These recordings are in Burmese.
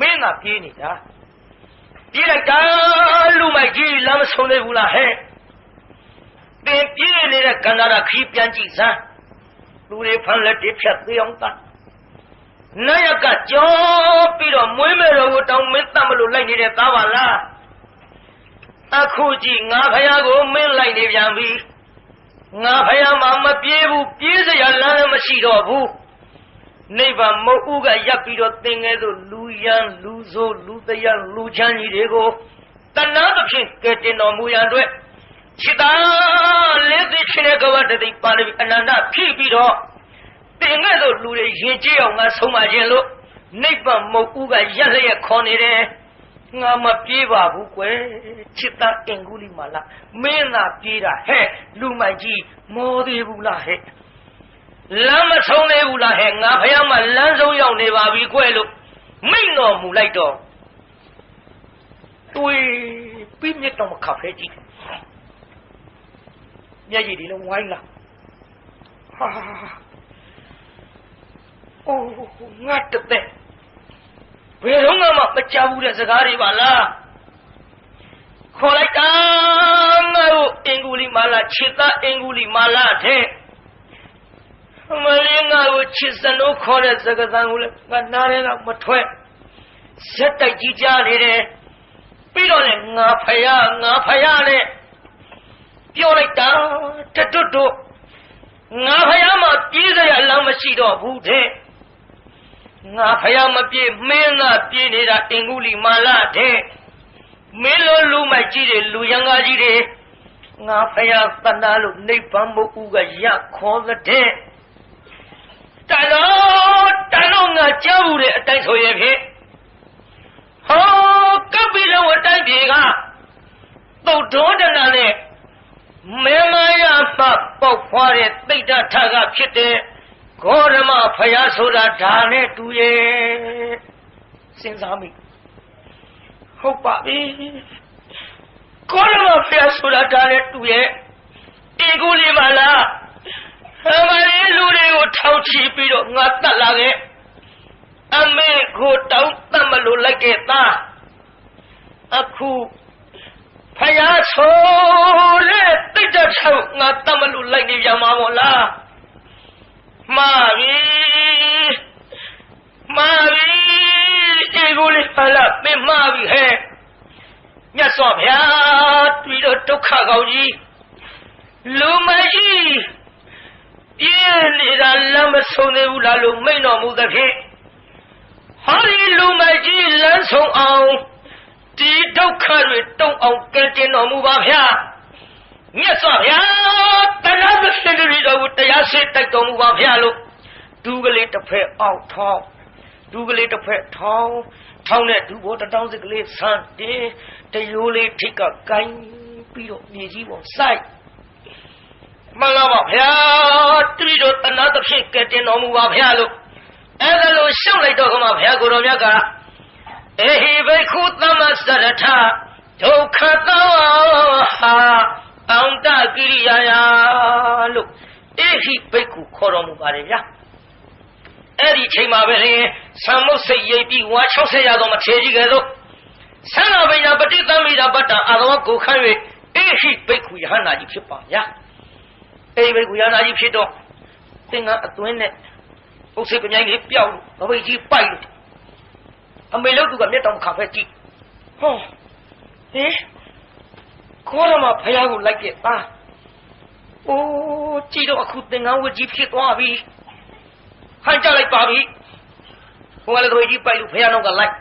မင်းကပြေးနေတာပြေးလိုက်တာလူမိုက်ကြီးလမ်းမဆုံးသေးဘူးလားဟဲ့သင်ပြေးနေတဲ့ကန္နာရခီးပြန်ကြည့်စမ်းလူတွေဖန်လက်တွေဖြတ်သေးအောင်တတ်နတ်ရကကြောပြီးတော့မွေးမဲ့တော်ကိုတောင်းမင်းတတ်မလို့လိုက်နေတဲ့သားပါလားအခုကြည့်ငါဖယားကိုမင်းလိုက်နေပြန်ပြီငါဖယားမှမပြေးဘူးပြေးစရာလမ်းလည်းမရှိတော့ဘူး နိဗ္ဗာန်မဟုတ်ဥကရပ်ပြီးတော့သင်ငယ်သို့လူယံလူဆိုးလူတယံလူချမ်းကြီးတွေကိုတဏှာသဖြင့်ကဲတင်တော်မူရန်အတွက်ခြေသားလေးသိချင်းတဲ့ကဝတ္တိပါဠိအနန္တဖြည့်ပြီးတော့သင်ငယ်သို့လူတွေရင်ကျေးအောင်ငါဆုံးမခြင်းလို့နိဗ္ဗာန်မဟုတ်ဥကရပ်လျက်ခေါ်နေတယ်ငါမပြေးပါဘူးကွယ်ချစ်သားအင်ကူလီမာလာမင်းသာပြေးတာဟဲ့လူမိုက်ကြီးမောသေးဘူးလားဟဲ့ လမ်းမဆုံးသေးဘူးလားဟဲ့ငါဖះမလမ်းဆုံးရောက်နေပါပြီကွယ်လို့မိန့်တော်မူလိုက်တော့တွေးပြီးမြတ်တော်မခါဖဲကြည့်မျက်ရည်ဒီလုံးဝိုင်းလာဟာအိုးငါတသက်ဘယ်တော့မှမကြောက်ဘူးတဲ့စကားတွေပါလားခေါ်လိုက်တာငါတို့အင်္ဂုလိမာလာခြေသားအင်္ဂုလိမာလာတဲ့အ မလေးငါကိုခြေစံလို့ခေါ်တဲ့စကားသံကိုလည်းငါနားထဲကမထွက်ဇက်တိုက်ကြီးကြားနေတယ်ပြီးတော့လည်းငါဖယားငါဖယားနဲ့ပြောလိုက်တာတတွတ်တို့ငါဖယားမှပြေးစရာလမ်းမရှိတော့ဘူးတဲ့ငါဖယားမပြေးမင်းကပြေးနေတာအင်္ဂုလိမာလာတဲ့မင်းလိုလူမိုက်ကြီးတွေလူရန်ကားကြီးတွေငါဖယားတဏှာလို့နိဗ္ဗာန်မဟုတ်ဘူးကရခေါ်တဲ့ တန်တော့တန်တော့ငါကြားဘူးတဲ့အတိုင်းဆိုရင်ဖြင့်ဟောကပ်ပြီးလုံးအတိုင်းပြေကသုတ်တော်တနာနဲ့မေမယပပေါက်ဖွားတဲ့တိတ်တထကဖြစ်တဲ့ဂေါရမဖယားဆိုတာဒါနဲ့တူရဲ့စဉ်းစားမိဟုတ်ပါပြီဂေါရမဖယားဆိုတာဒါနဲ့တူရဲ့အေကူလေးမလား အမလေးလူတွေကိုထောက်ချီပြီးတော့ငါတတ်လာခဲ့အမေကိုတောင်းတတ်မလို့လိုက်ခဲ့သားအခုဖယားဆိုတဲ့တိတ်တထောက်ငါတတ်မလို့လိုက်နေကြမှာမို့လားမာပြီမာပြီဒီကိုလေးဖလာပင်မာပြီဟဲ့မြတ်စွာဘုရားတွေ့တော့ဒုက္ခကောင်းကြီးလူမကြီး ပြင်းနေတာလမ်းမဆုံးသေးဘူးလားလို့မိန့်တော်မူသဖြင့်ဟောဒီလူမကြီးလမ်းဆုံးအောင်ဒီဒုက္ခတွေတုံအောင်ကဲတင်တော်မူပါဗျာမြတ်စွာဘုရားတရားသဖြင့်တည်းတော်ကိုတရားစေတိုက်တော်မူပါဗျာလို့ဒူးကလေးတစ်ဖက်အောက်ထောင်းဒူးကလေးတစ်ဖက်ထောင်းထောင်းတဲ့ဒူးဘောတတောင်းစစ်ကလေးဆန်းတင်တရိုးလေးထိတ်ကကိုင်းပြီးတော့မြေကြီးပေါ်စိုက် မှန်လားပါဗျာတတိတော်တဏှာသဖြင့်ကဲတင်တော်မူပါဗျာလို့အဲ့ဒါလို့ရှုပ်လိုက်တော့ကမှဘုရားကိုယ်တော်မြတ်ကအေဟိဘိက္ခုသမစရထဒုက္ခသောဟာအောင်တကိရိယာယလို့အေဟိဘိက္ခုခေါ်တော်မူပါတယ်ဗျာအဲ့ဒီချိန်မှာပဲလေသံမုတ်စိတ်ရိပ်ပြီးဝါ60ရာသောမထေကြီးကဲသို့ဆန္ဒပညာပฏิသမိတာပတ္တအာသောကိုခန့်၍အေဟိဘိက္ခုယဟနာကြီးဖြစ်ပါဗျာ အေဟိဘိက္ခုယဟနာကြီးဖြစ်တော့သင်္ကန်းအတွင်းနဲ့ပုတ်စိတ်ပမြိုင်းလေးပြောက်လို့ဘဝကြီးပိုက်လို့အမေလို့သူကမျက်တောင်ခါဖက်ကြည့်ဟောဟင်ခေါ်ရမှာဖះကိုလိုက်ပြသားအိုးကြည့်တော့အခုသင်္ကန်းဝတ်ကြီးဖြစ်သွားပြီဟန်ကြလိုက်ပါပြီဟိုကလည်းဘဝကြီးပိုက်လို့ဖះနောက်ကလိုက်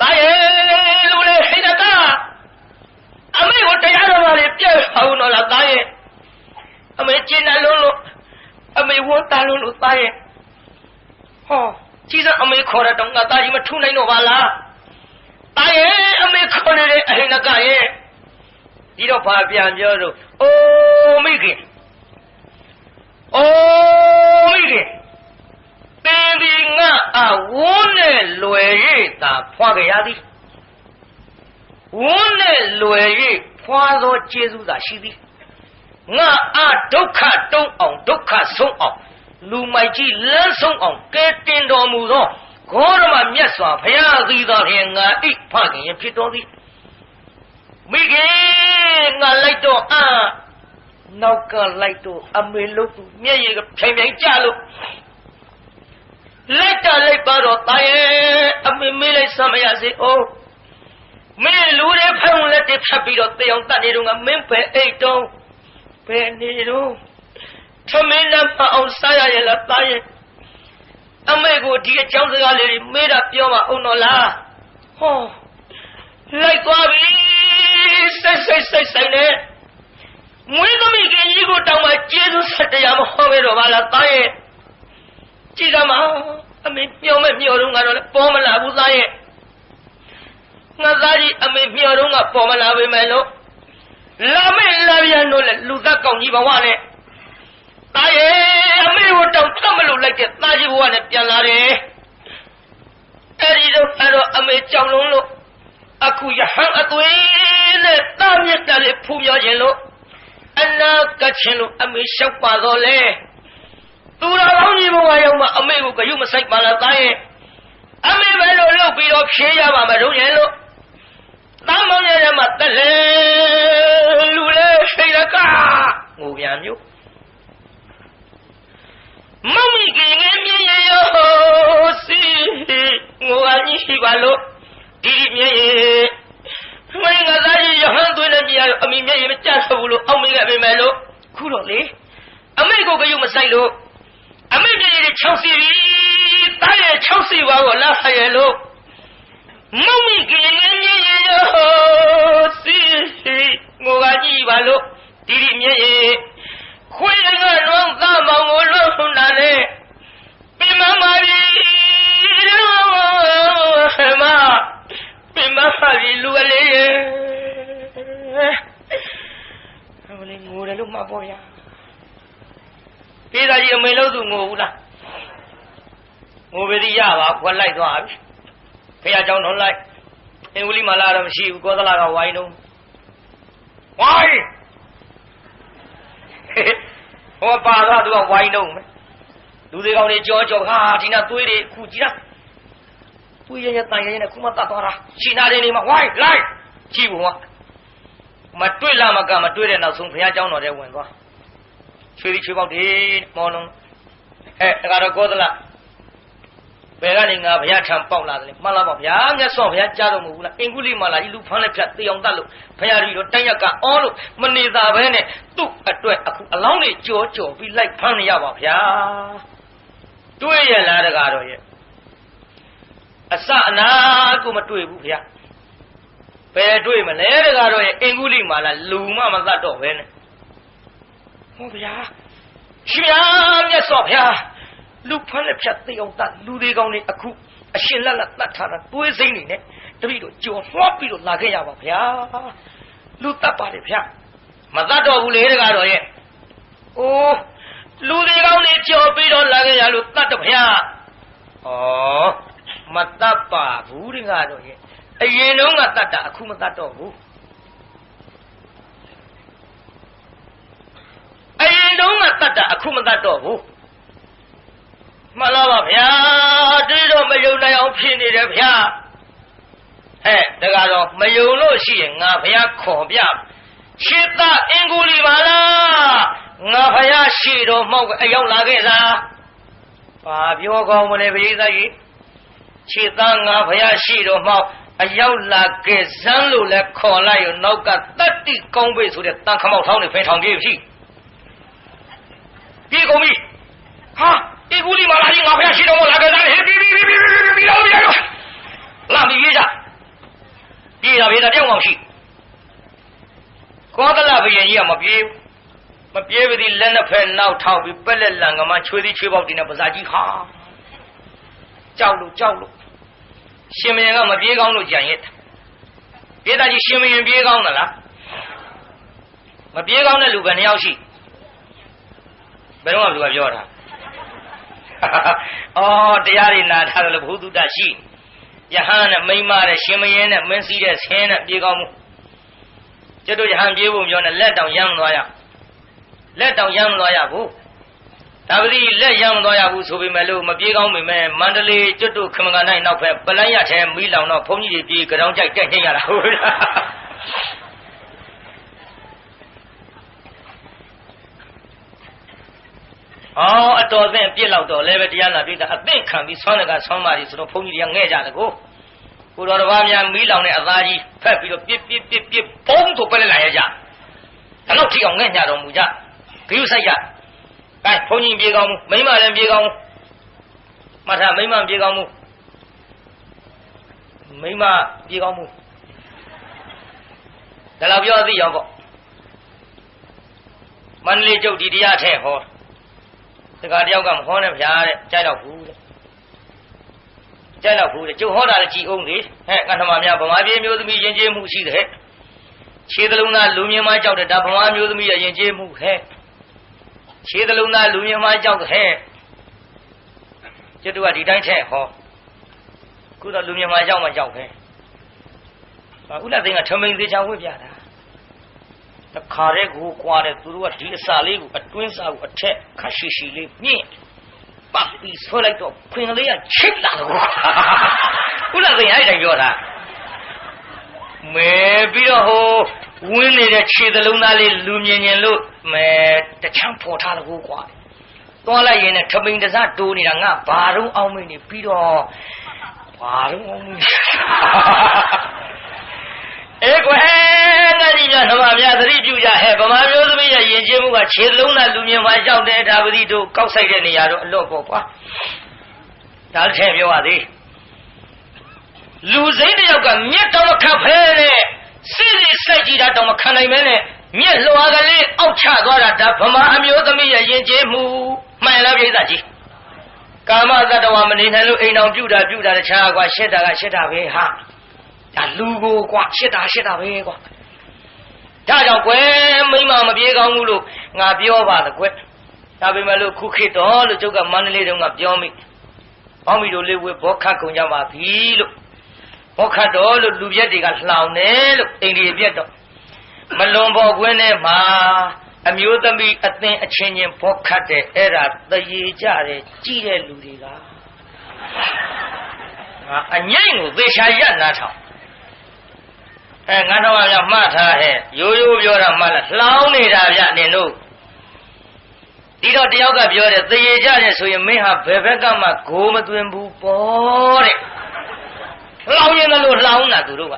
တာရဲ့လူလေဟိနကအမေကိုတရားတော်ပါလေပြည့်အောင်တော့လားတာရဲ့ အမေကျင်းတယ်လုံးလို့အမေဝတ်တန်လို့လို့သားရဲ့ဟောကြီးစံအမေခေါ်တဲ့တောင်ငါသားကြီးမထုနိုင်တော့ပါလားသားရဲ့အမေခေါ်နေတဲ့အဟိနကရဲ့ဒီတော့ဘာပြန်ပြောတော့အိုးမိခင်အိုးမိခင်တင်းဒီငါအဝန်းနဲ့လွယ်၍သာဖွာကြရသည်ဝန်းနဲ့လွယ်၍ဖွာသောကျေးဇူးသာရှိသည် ငါအဒုက္ခတုံးအောင်ဒုက္ခဆုံးအောင်လူမိုက်ကြီးလန်းဆုံးအောင်ကဲတင်တော်မူသောဂေါရမမြတ်စွာဘုရားသီတော်ဖြင့်ငါအိဖခင်ရင်ဖြစ်တော်သည်မိခင်ငါလိုက်တော့အာနောက်ကလိုက်တော့အမေလို့မျက်ရည်ကဖြိုင်ဖြိုင်ကြလို့လက်တာလိုက်ပါတော့တာရဲ့အမေမေးလိုက်စမ်းမရစေအိုးမင်းလူတွေဖုံလက်တွေဖတ်ပြီးတော့တေအောင်တတ်နေတော့ငါမင်းပဲအိတ်တုံး ဘယ်နေတော့သမင်းလည်းမအောင်စားရရဲ့လားတာရဲ့အမေကိုဒီအကြောင်းစကားလေးတွေမေးတာပြောပါအောင်တော့လားဟောလိုက်သွားပြီစိတ်စိတ်စိတ်စိတ်နဲ့မွေးသမီးကကြီးကိုတောင်းမှကျေးဇူးဆက်တရားမဟောပဲတော့ပါလားတာရဲ့ကြည်ကမအမေမျောမဲ့မျောတော့ကတော့ပေါ်မလာဘူးသားရဲ့ငါသားကြီးအမေမျောတော့ကပေါ်မလာပေမဲ့လို့ လာမေလာပြန်တော့လေလူသားကောင်းကြီးဘဝနဲ့တာရဲ့အမေကိုတောင်းတတ်မလို့လိုက်တဲ့သားကြီးဘဝနဲ့ပြန်လာတယ်အဲ့ဒီတော့အဲ့တော့အမေကြောင်လုံးလို့အခုယဟန်အသွေးနဲ့တာမြတ်တယ်ဖူးမြော်ခြင်းလို့အနာကချင်းလို့အမေလျှောက်ပါတော့လေသူတော်ကောင်းကြီးဘဝရောက်မှအမေကိုကြုံမဆိုင်ပါလားတာရဲ့အမေပဲလို့လုပ်ပြီးတော့ဖြေးရပါမလို့ရဲ့လို့ တမ်းမောင်းရတဲ့မှာတက်လေလူလေရှိရကငိုပြန်မျိုးမမီကငယ်မြင်ရရောစီငိုအကြီးရှိပါလို့ဒီဒီမြင်ရမင်းကသားကြီးရဟန်းသွင်းတဲ့မြင်ရအမိမျက်ရည်မကြဆဘူးလို့အောက်မိခဲ့ပေမဲ့လို့ခုတော့လေအမေကိုကြုံမဆိုင်လို့အမေမျက်ရည်ချောင်းစီပြီတားရဲ့ချောင်းစီပါကိုလာဆရလို့မုံမိကလေးငယ် စီစီငိုကကြည့်ပါလို့ဒီဒီမြဲ့ရေခွေးရကလုံးသားမောင်ကိုလုံးဆုံးတာနဲ့ပင်မမာရီတော့မပင်မမာရီလူကလေးရေဟိုလေငိုတယ်လို့မှတ်ပေါ်ရပေးသားကြီးအမေလို့သူငိုဘူးလားငိုပေသည်ရပါခွက်လိုက်သွားပြီဖခင်ကြောင့်တော့လိုက် အင်္ဂုလိမာလာတော့မရှိဘူးကောသလကဝိုင်းတော့ဝိုင်းဟောပါတော့သူကဝိုင်းတော့မယ်လူတွေကောင်တွေကြောကြောဟာဒီနာသွေးတွေခုကြည့်လားသွေးရရတန်ရရနဲ့ခုမှတတ်သွားတာရှင်နာတယ်နေမှာဝိုင်းလိုက်ကြည့်ဘုံကမတွေ့လာမကမတွေ့တဲ့နောက်ဆုံးဘုရားကျောင်းတော်ထဲဝင်သွားချွေးချွေးပေါက်တွေမော်လုံးအဲဒါကတော့ကောသလား ဘယ်ကနေငါဘုရားထံပေါက်လာတယ်မှန်လားပေါ့ဗျာမြတ်စွာဘုရားကြားတော်မူဘူးလားအင်္ဂုလိမာလာကြီးလူဖမ်းလက်ဖြတ်တေအောင်တတ်လို့ဘုရားကြီးတို့တိုင်ရကအောလို့မနေသာပဲနဲ့သူ့အတွက်အခုအလောင်းတွေကြောကြောပြီးလိုက်ဖမ်းနေရပါဗျာတွေ့ရလားတကားတော့ရဲ့အစအနာကိုမတွေ့ဘူးဗျာဘယ်တွေ့မလဲတကားတော့ရဲ့အင်္ဂုလိမာလာလူမမသတ်တော့ပဲနဲ့ဟုတ်ဗျာရှင်ဗျာမြတ်စွာဘုရား လူဖမ်းလက်ဖြတ်သိအောင်တတ်လူတွေကောင်းနေအခုအရှင်လက်လက်တတ်ထားတာတွေးစိမ့်နေနဲ့တပည့်တို့ကြော်လွှတ်ပြီးတော့လာခဲ့ရပါဗျာလူတတ်ပါတယ်ဗျာမတတ်တော့ဘူးလေတကားတော့ရဲ့အိုးလူတွေကောင်းနေကြော်ပြီးတော့လာခဲ့ရလို့တတ်တော့ဗျာဩမတတ်ပါဘူးတကားတော့ရဲ့အရင်တုန်းကတတ်တာအခုမတတ်တော့ဘူးအရင်တုန်းကတတ်တာအခုမတတ်တော့ဘူး မှန်လားပါဗျာတွေးတော့မယုံနိုင်အောင်ဖြစ်နေတယ်ဗျာဟဲ့တကတော့မယုံလို့ရှိရင်ငါဗျာခေါ်ပြရှစ်သအင်္ဂုလီပါလားငါဗျာရှိတော်မောက်အရောက်လာခဲ့သာဘာပြောကောင်းမလဲပရိသတ်ကြီးရှစ်သငါဗျာရှိတော်မောက်အရောက်လာခဲ့ဇန်းလို့လဲခေါ်လိုက်ရောနောက်ကတတ္တိကောင်းပိဆိုတဲ့တန်ခမောက်ထောင်းနေဖင်ထောင်ပြေးပြီပြေကုန်ပြီဟာ ဒီကူလီမာလာကြီးငါဖះရှိတော်မလာခဲ့သားဟေးပြီးပြီးပြီးပြီးပြီးပြီးတော့ပြီးတော့လာပြီးရေးကြပြေးတာပြေးတာတောင်းမှရှိကောသလဘယင်ကြီးကမပြေးမပြေးပါသည်လက်နှစ်ဖက်နောက်ထောက်ပြီးပက်လက်လန်ကမှချွေးသည်ချွေးပေါက်တင်တဲ့ပါဇာကြီးဟာကြောက်လို့ကြောက်လို့ရှင်မယင်ကမပြေးကောင်းလို့ကြံရက်ပြေးတာကြီးရှင်မယင်ပြေးကောင်းသလားမပြေးကောင်းတဲ့လူပဲနှစ်ယောက်ရှိဘယ်တော့မှလူကပြောတာ အော်တရားတွေနာထားတယ်လို့ဘုသူတ္တရှိယဟန်နဲ့မိမတဲ့ရှင်မယင်းနဲ့မင်းစည်းတဲ့ဆင်းနဲ့ပြေကောင်းမှုကျွတ်တို့ယဟန်ပြေဖို့ပြောနေလက်တောင်ရမ်းသွားရလက်တောင်ရမ်းသွားရဘူးဒါပတိလက်ရမ်းမသွားရဘူးဆိုပေမဲ့လို့မပြေးကောင်းပေမဲ့မန္တလေးကျွတ်တို့ခမကနိုင်နောက်ဖက်ပလန်းရထဲမီးလောင်တော့ဘုန်းကြီးတွေပြေးကြောင်ကြိုက်တက်နေရတာဟုတ်လား အော်အတော်သင့်ပြစ်လောက်တော့လည်းပဲတရားနာပြတာအသင့်ခံပြီးဆွမ်းတကဆွမ်းပါပြီဆိုတော့ဘုန်းကြီးတွေကငဲ့ကြတယ်ကိုကိုတော်တစ်ပါးများမီးလောင်တဲ့အသားကြီးဖက်ပြီးတော့ပြစ်ပြစ်ပြစ်ပြစ်ဘုံဆိုပလဲလာရကြဒါတော့ထိအောင်ငဲ့ညတော်မူကြဂယုဆိုင်ကြကဲဘုန်းကြီးပြေကောင်းမှုမိမလည်းပြေကောင်းမှုမထမိမပြေကောင်းမှုမိမပြေကောင်းမှုဒါလောက်ပြောသိအောင်ပေါ့မန္တလေးကျုပ်ဒီတရားထဲဟော စကားတယောက်ကမဟောနဲ့ဗျာတဲ့ကြိုက်တော့ဘူးတဲ့ကြိုက်တော့ဘူးတဲ့ကျုပ်ဟောတာလည်းကြည်အောင်လေဟဲ့ငါထမများဗမာပြည်မျိုးသမီးယဉ်ကျေးမှုရှိတဲ့ခြေသလုံးသားလူမြင်မကြောက်တဲ့ဒါဗမာမျိုးသမီးရဲ့ယဉ်ကျေးမှုဟဲ့ခြေသလုံးသားလူမြင်မကြောက်တဲ့ဟဲ့ကျွတ်တို့ကဒီတိုင်းထဲဟောခုတော့လူမြင်မကြောက်မှကြောက်ပဲဥလသိန်းကထမိန်သေးချောင်းဝိပြတာတ ခါတည်းကိုကွာတဲ့သူတို့ကဒီအစာလေးကိုအတွင်းစာကိုအထက်ခါရှိရှိလေးမြင့်ပတ်ပြီးဆွဲလိုက်တော့ခွင်ကလေးကချစ်လာတော့ဥလသိန်းအဲ့တိုင်းပြောတာမဲပြီးတော့ဟိုဝင်းနေတဲ့ခြေသလုံးသားလေးလူမြင်မြင်လို့မဲတချမ်းဖော်ထားလို့ကွာသွားလိုက်ရင်လည်းထမိန်တစတိုးနေတာငါဘာတော့အောင်မင်းနေပြီးတော့ဘာတော့အောင်မင်း အေးကွယ်ငါကြီးများဓမ္မများသတိပြုကြဟဲ့ဗမာမျိုးသမီးရဲ့ယဉ်ကျေးမှုကခြေလုံးသားလူမြင်ပါရောက်တဲ့ဒါပတိတို့ကောက်ဆိုင်တဲ့နေရာတော့အလော့ပေါ့ကွာဒါတစ်ထည့်ပြောရသေးလူစိမ့်တယောက်ကမြက်တော်ခတ်ဖဲတဲ့စိစိစိုက်ကြည့်တာတော့မခံနိုင်မဲနဲ့မြက်လွှာကလေးအောက်ချသွားတာဒါဗမာအမျိုးသမီးရဲ့ယဉ်ကျေးမှုမှန်လားပြိဿကြီးကာမသတ္တဝါမနေနိုင်လို့အိမ်တော်ပြုတာပြုတာတခြားကွာရှစ်တာကရှစ်တာပဲဟာ ဒါလူကိုကွာရှစ်တာရှစ်တာပဲကွာဒါကြောင့်ကွယ်မိမမပြေကောင်းဘူးလို့ငါပြောပါတကွယ်ဒါပေမဲ့လို့ခုခေတ်တော်လို့ကျုပ်ကမန္တလေးတုန်းကပြောမိပေါင်းမီတို့လေးဝေဘောခတ်ကုန်ကြပါပြီလို့ဘောခတ်တော်လို့လူပြက်တွေကလှောင်တယ်လို့အိန္ဒိယပြက်တော့မလွန်ပေါ်ကွင်းထဲမှာအမျိုးသမီးအသင်အချင်းချင်းဘောခတ်တယ်အဲ့ဒါတရေကြတယ်ကြည်တဲ့လူတွေကဟာအငိမ့်ကိုသေချာရက်နာထောင် အဲငါတော့ကမှတ်ထားဟဲ့ရိုးရိုးပြောတာမှလားလှောင်းနေတာဗျနင်တို့ဒီတော့တယောက်ကပြောတယ်သေရကြတယ်ဆိုရင်မင်းဟာဘယ်ဘက်ကမှဂိုးမသွင်းဘူးပေါ့တဲ့လှောင်းရင်လည်းလှောင်းတာသူတို့က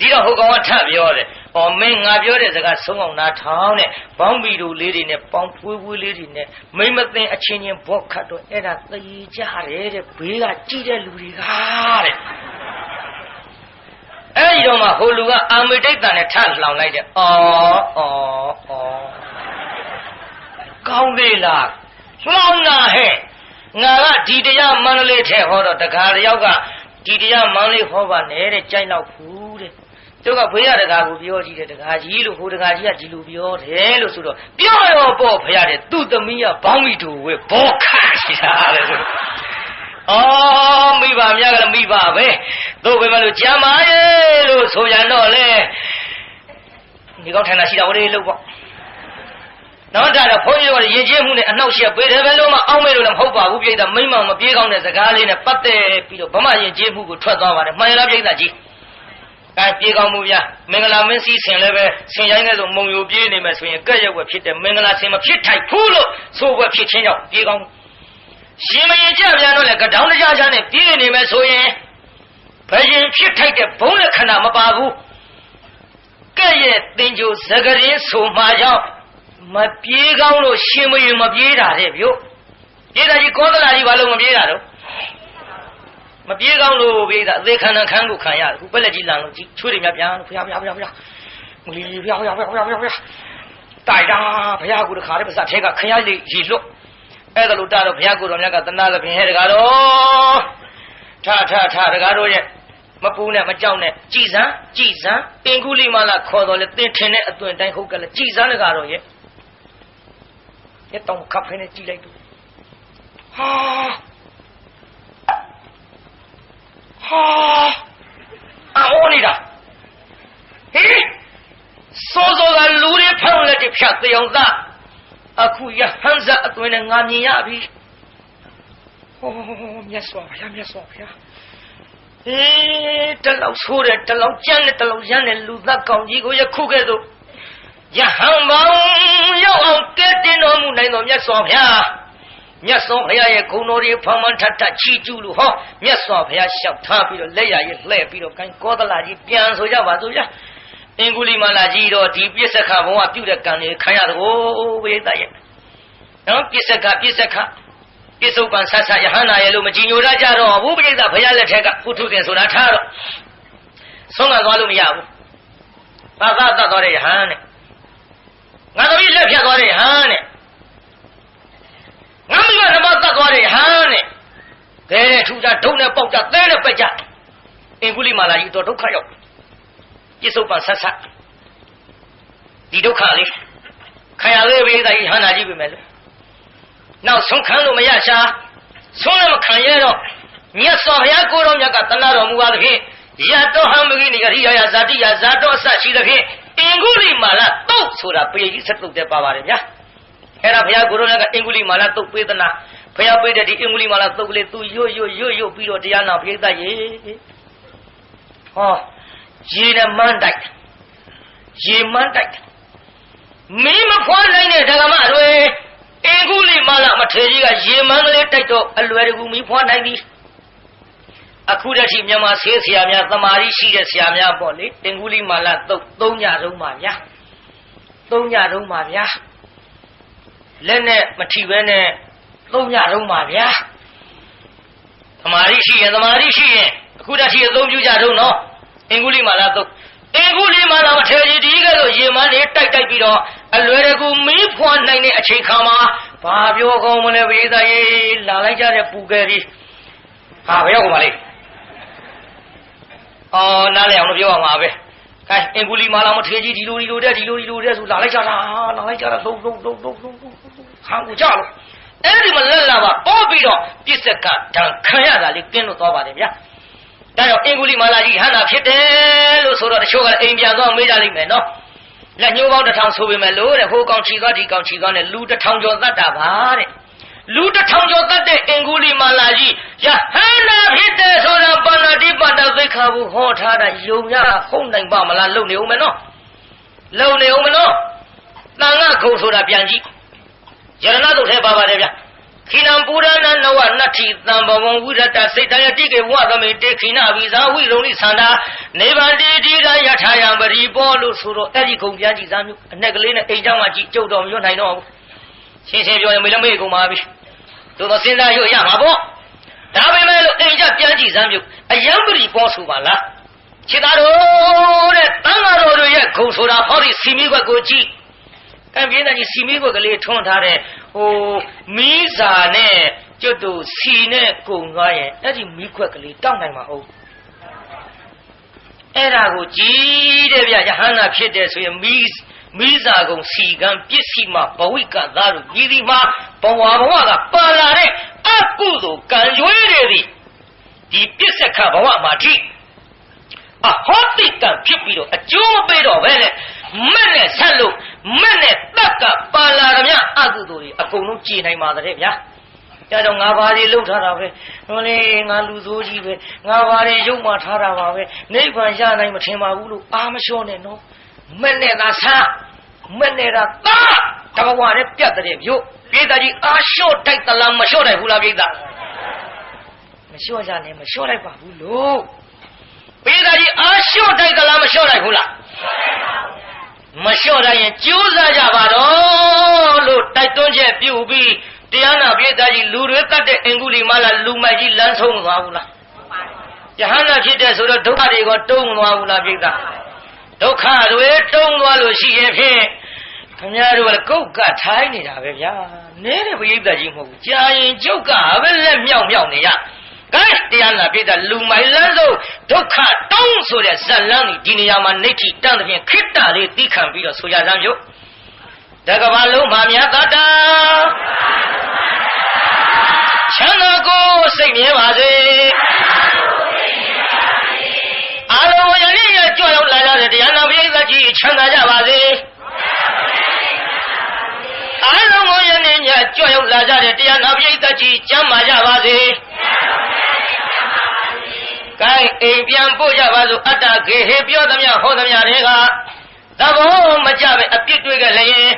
ဒီတော့ဟိုကောင်ကထပ်ပြောတယ်။အော်မင်းငါပြောတဲ့စကားဆုံးအောင်နားထောင်တဲ့ဘောင်းပီတို့လေးတွေနဲ့ပေါင်းဖွေးဖွေးလေးတွေနဲ့မိမသိအချင်းချင်းဘော့ခတ်တော့အဲ့ဒါသေကြတယ်တဲ့ဘေးကကြည့်တဲ့လူတွေကတဲ့ အဲ့ဒီတော့မှဟိုလူကအာမေတိတ်တန်နဲ့ထလှောင်လိုက်တယ်။အော်အော်အော်ကောင်းသေးလားလှောင်တာဟဲ့ငါကဒီတရားမန္တလေးထဲဟောတော့တခါတယောက်ကဒီတရားမန္တလေးဟောပါနဲ့တဲ့ကြိုက်တော့ဘူးတဲ့သူကဖေးရတကာကိုပြောကြည့်တယ်တကာကြီးလို့ဟိုတကာကြီးကဒီလိုပြောတယ်လို့ဆိုတော့ပြောရောပေါ့ဖေးရတယ်သူ့သမီးကဘောင်းမီတူဝဲဘောခါရှိတာတဲ့ဆို အော်မိဘများကလည်းမိဘပဲသို့ပဲမလို့ကြံပါရဲ့လို့ဆိုရတော့လေဒီကောက်ထန်တာရှိတာဝလေးလို့ပေါ့နောက်တာတော့ဘုန်းကြီးတို့ရင်ကျေးမှုနဲ့အနှောက်အယှက်ပေးတယ်ပဲလို့မအောင်းမဲလို့လည်းမဟုတ်ပါဘူးပြိတ္တာမိမမပြေးကောင်းတဲ့စကားလေးနဲ့ပတ်သက်ပြီးတော့ဗမာရင်ကျေးမှုကိုထွက်သွားပါတယ်မှန်ရလားပြိတ္တာကြီးကဲပြေးကောင်းမှုများမင်္ဂလာမင်းစည်းဆင်လည်းပဲဆင်ရိုင်းတဲ့ဆိုမုံယိုပြေးနေမယ်ဆိုရင်ကဲ့ရက်ွယ်ဖြစ်တယ်မင်္ဂလာဆင်မဖြစ်ထိုက်ဘူးလို့ဆိုွယ်ဖြစ်ချင်းကြောင့်ပြေးကောင်း ရှင်မရင်ကြပြန်တော့လေကတောင်းတကြချာနဲ့ပြေးနေမယ်ဆိုရင်ဘယ်ရင်ဖြစ်ထိုက်တဲ့ဘုံလက္ခဏာမပါဘူးကဲ့ရဲ့တင်ကြိုစကရင်ဆိုမှကြောင့်မပြေးကောင်းလို့ရှင်မရင်မပြေးတာတဲ့ဗျို့ပြေးတာကြီးကောသလာကြီးဘာလို့မပြေးတာတော့မပြေးကောင်းလို့ပြေးတာအသေးခန္ဓာခန်းကိုခံရခုပက်လက်ကြီးလန်လို့ကြီးချွေးတွေများပြန်လို့ဖျားဖျားဖျားဖျားမလီဖျားဖျားဖျားဖျားဖျားဖျားတိုက်တာဘုရားကိုတခါတည်းပါစထဲကခရလေးရီလွတ် အဲ့ဒါလို့တာတော့ဘုရားကိုတော်မြတ်ကတနာသဖြင့်ဟဲ့တကားတော့ထထထတကားတော့ရဲ့မပူနဲ့မကြောက်နဲ့ကြည်စမ်းကြည်စမ်းပင်ကုလိမလာခေါ်တော်လေသင်ထင်တဲ့အသွင်တိုင်းဟုတ်ကလည်းကြည်စမ်းတကားတော့ရဲ့ရက်တောင်ခပ်ဖဲနဲ့ကြည်လိုက်တော့ဟာဟာအော်နေတာဟေးစောစောကလူတွေဖောင်းလက်တွေဖြတ်သေးအောင်သား အခုရဟန်းစားအသွသွင်းနဲ့ငါမြင်ရပြီဟောမြတ်စွာဘုရားမြတ်စွာဘုရားအေးတလောက်ဆိုးတယ်တလောက်ကြမ်းတယ်တလောက်ရမ်းတယ်လူသားကောင်ကြီးကိုယခုကဲ့သို့ယဟန်မောင်ရောက်အောင်ကဲတင်တော်မူနိုင်တော်မြတ်စွာဘုရားမြတ်စွာဘုရားရဲ့ဂုဏ်တော်တွေဖန်ဖန်ထထချီးကျူးလို့ဟောမြတ်စွာဘုရားလျှောက်ထားပြီးတော့လက်ရည်လှဲ့ပြီးတော့ကိုင်းကောသလကြီးပြန်ဆိုကြပါစို့ဗျာ အင်္ဂုလိမာလာကြီးတော့ဒီပြစ္ဆခဘုံကပြုတဲ့ကံတွေခံရတကောဝိသရဲ့နော်ပြစ္ဆခပြစ္ဆခပြစ္ဆုတ်ပန်ဆတ်ဆတ်ယဟန္တာရဲ့လို့မကြည်ညိုတတ်ကြတော့ဘူးပြိဿဘုရားလက်ထက်ကပုထုဇဉ်ဆိုတာထားတော့ဆုံးမသွားလို့မရဘူးဘာသာတတ်သွားတဲ့ယဟန်နဲ့ငါသမီးလက်ဖြတ်သွားတဲ့ယဟန်နဲ့ငါမိမနမတတ်သွားတဲ့ယဟန်နဲ့ဒဲတဲ့ထူကြဒုံနဲ့ပေါက်ကြသဲနဲ့ပက်ကြအင်္ဂုလိမာလာကြီးတော့ဒုက္ခရောက် ပြစ္ဆုတ်ပန်ဆတ်ဆတ်ဒီဒုက္ခလေးခံရလေပြိဿယဟန္တာကြီးပဲမယ်လေနောက်ဆုံးခံလို့မရရှာဆုံးလည်းမခံရတော့မြတ်စွာဘုရားကိုတော်မြတ်ကတနာတော်မူပါသဖြင့်ယတောဟံမဂိနိဂရိယာယဇာတိယဇာတောအစရှိသဖြင့်အင်္ဂုလိမာလတုတ်ဆိုတာပေကြီးဆက်တုတ်တဲ့ပါပါတယ်ဗျာအဲ့ဒါဘုရားကိုတော်မြတ်ကအင်္ဂုလိမာလတုတ်ပေးသနာဘုရားပေးတဲ့ဒီအင်္ဂုလိမာလတုတ်ကလေးသူရွတ်ရွတ်ရွတ်ရွတ်ပြီးတော့တရားနာပြိဿရေဟော ရေနဲ့မန်းတိုက်ရေမန်းတိုက်မင်းမဖွားနိုင်တဲ့ဓမ္မတွေအင်္ဂုလိမာလမထေကြီးကရေမန်းကလေးတိုက်တော့အလွယ်တကူမီးဖွားနိုင်ပြီအခုတည်းမြန်မာဆေးဆရာများသမာဓိရှိတဲ့ဆရာများပေါ့လေအင်္ဂုလိမာလသုတ်သုံးညတုံးပါဗျာသုံးညတုံးပါဗျာလက်နဲ့မထီပဲနဲ့သုံးညတုံးပါဗျာသမာဓိရှိရင်သမာဓိရှိရင်အခုတည်းအသုံးပြုကြတော့နော် အင်္ဂုလိမာလသုတ်အင်္ဂုလိမာလမထေကြီးဒီကဲလို့ရေမန်းလေးတိုက်တိုက်ပြီးတော့အလွယ်တကူမီးဖွားနိုင်တဲ့အချိန်ခါမှာဘာပြောကောင်းမလဲဘေးသားရေးလာလိုက်ကြတဲ့ပူကယ်ကြီးဟာဘယ်ရောက်ကုန်ပါလိမ့်အော်နားလည်အောင်လို့ပြောအောင်ပါပဲခိုင်းအင်္ဂုလိမာလာမထေကြီးဒီလိုဒီလိုတဲ့ဒီလိုဒီလိုတဲ့ဆိုလာလိုက်ကြတာလာလိုက်ကြတာသုံးသုံးသုံးသုံးသုံးခံကိုကြလို့အဲ့ဒီမှာလက်လာပါပေါ်ပြီးတော့ပြစ်စက်ကဒဏ်ခံရတာလေးကင်းလို့သွားပါတယ်ဗျာ ဒါကြောင့်အင်္ဂုလိမာလာကြီးဟန္တာဖြစ်တယ်လို့ဆိုတော့တချို့ကအိမ်ပြန်သွားမေးကြလိမ့်မယ်နော်လက်ညှိုးပေါင်းတစ်ထောင်ဆိုပေမဲ့လို့တဲ့ဟိုကောင်ချီသွားဒီကောင်ချီသွားနဲ့လူတစ်ထောင်ကျော်သတ်တာပါတဲ့လူတစ်ထောင်ကျော်သတ်တဲ့အင်္ဂုလိမာလာကြီးယဟန္တာဖြစ်တယ်ဆိုတော့ပါဏာတိပါဒသိက္ခာဘူးဟောထားတာယုံရဟုတ်နိုင်ပါမလားလုံနေအောင်မနော်လုံနေအောင်မနော်တန်ခါခုံဆိုတာပြန်ကြည့်ယရဏတုတ်ထဲပါပါတယ်ဗျ ခိနံပူရဏနဝနတ္ထိတံဘဝံဝိရတစိတ်တယတိကေဝသမေတေခိနဝိဇာဝိရုံလိသန္တာနေဗန္တိတိရယထာယံပရိပောလို့ဆိုတော့အဲ့ဒီခုံပြန်ကြည့်သားမျိုးအနဲ့ကလေးနဲ့အိမ်เจ้าမှကြည့်ကြုတ်တော်မရွတ်နိုင်တော့ဘူးရှင်းရှင်းပြောရင်မေလည်းမေ့ကုန်ပါပြီသို့တော့စဉ်းစားရွတ်ရမှာပေါ့ဒါပေမဲ့လို့အိမ်เจ้าပြန်ကြည့်သားမျိုးအယံပရိပောဆိုပါလားခြေသားတော်တဲ့တန်ဃာတော်တွေရဲ့ခုံဆိုတာဟောဒီစီမီဘက်ကိုကြည့် ကံပြင်းတဲ့ကြီးစီမီဘက်ကလေးထွန်းထားတဲ့ဟိုမီးစာနဲ့ကျွတ်တူစီနဲ့ကုံသွားရင်အဲ့ဒီမီးခွက်ကလေးတောက်နိုင်မှာဟုတ်အဲ့ဒါကိုကြည်တဲ့ဗျယဟန္တာဖြစ်တယ်ဆိုရင်မီးမီးစာကုံစီကံပစ္စည်းမှာဘဝိကသားတို့ဤဒီမှာဘဝဘဝကပါလာတဲ့အကုသိုလ်ကံရွေးတွေသည်ဒီပစ္စကဘဝမှာထိအဟောတိကံဖြစ်ပြီးတော့အကျိုးမပေးတော့ပဲလေမက်နဲ့ဆက်လို့ မက်နဲ့တက်ကပါလာကြမြအကုသိုလ်တွေအကုန်လုံးကြည်နိုင်ပါတဲ့ဗျာအဲတော့ငါဘာတွေလုပ်ထားတာပဲဟိုလေငါလူစိုးကြီးပဲငါဘာတွေရုပ်မှထားတာပါပဲနိဗ္ဗာန်ရနိုင်မထင်ပါဘူးလို့အာမလျှော့နဲ့နော်မက်နဲ့သာဆန်းမက်နဲ့သာသာတဘဝနဲ့ပြတ်တဲ့မြို့ပြေးသားကြီးအာလျှော့တိုက်သလားမလျှော့တိုက်ဘူးလားပြေးသားမလျှော့ကြနဲ့မလျှော့လိုက်ပါဘူးလို့ပြေးသားကြီးအာလျှော့တိုက်သလားမလျှော့တိုက်ဘူးလားမလျှော့တို င်းရင်ကြိုးစားကြပါတော့လို့တိုက်တွန်းချက်ပြုပြီးတရားနာပြေသားကြီးလူတွေတတ်တဲ့အင်္ဂုလိမလာလူမိုက်ကြီးလမ်းဆုံးမသွားဘူးလားယဟန္တာဖြစ်တဲ့ဆိုတော့ဒုက္ခတွေကတုံးမသွားဘူးလားပြေသားဒုက္ခတွေတုံးသွားလို့ရှိရင်ဖြင့်ခင်ဗျားတို့ကကုတ်ကထိုင်းနေတာပဲဗျာနဲတဲ့ပရိသတ်ကြီးမဟုတ်ဘူးကြာရင်ကျုပ်ကပဲလက်မြောက်မြောက်နေရ ကဲတရားနာပိတလူမိုင်လန်းဆုံးဒုက္ခတောင်းဆိုတဲ့ဇက်လန်းဒီနေရာမှာနေတိတန်းသဖြင့်ခိတ္တလေးသိခံပြီးတော့ဆိုရစမ်းပြုတကဘာလုံးမှာမြတ်တတာချမ်းသာကိုစိတ်မြဲပါစေအလုံးရည်ရကြွရောက်လာကြတဲ့တရားနာပိသကြီးချမ်းသာကြပါစေအလုံးကိုယနေ့ညကြွရောက်လာကြတဲ့တရားနာပရိသတ်ကြီးကျမ်းမာကြပါစေ။ ကိုင်းအိမ်ပြန်ပို့ကြပါစို့အတ္တကေဟေပြောသမျှဟောသမျှတွေကသဘောမကြပဲအပြစ်တွေကြလည်းရင်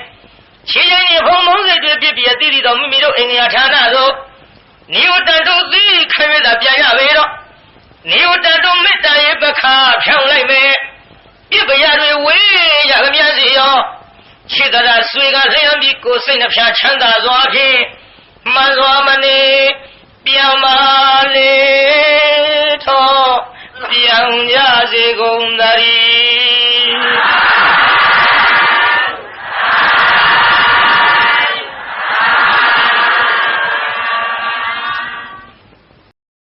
ခြေချင်းရင်ဘုံဘုံစိတ်တွေပြစ်ပြအတိတိတော်မိမိတို့အိမ်ငရာဌာနသို့နိဝတ္တတို့သိခိုင်းရတာပြန်ရပေတော့နိဝတ္တတို့မေတ္တာရဲ့ပခါဖြောင်းလိုက်မယ်ပြစ်ပရတွေဝေးရကြမြစီရောခြေကရာဆွေကလျှံပြီးကိုယ်စိတ်နှဖျားချမ်းသာစွာဖြင့်မှန်စွာမနေပြန်ပါလေထော ပြောင်ကြစေကုန်သတည်း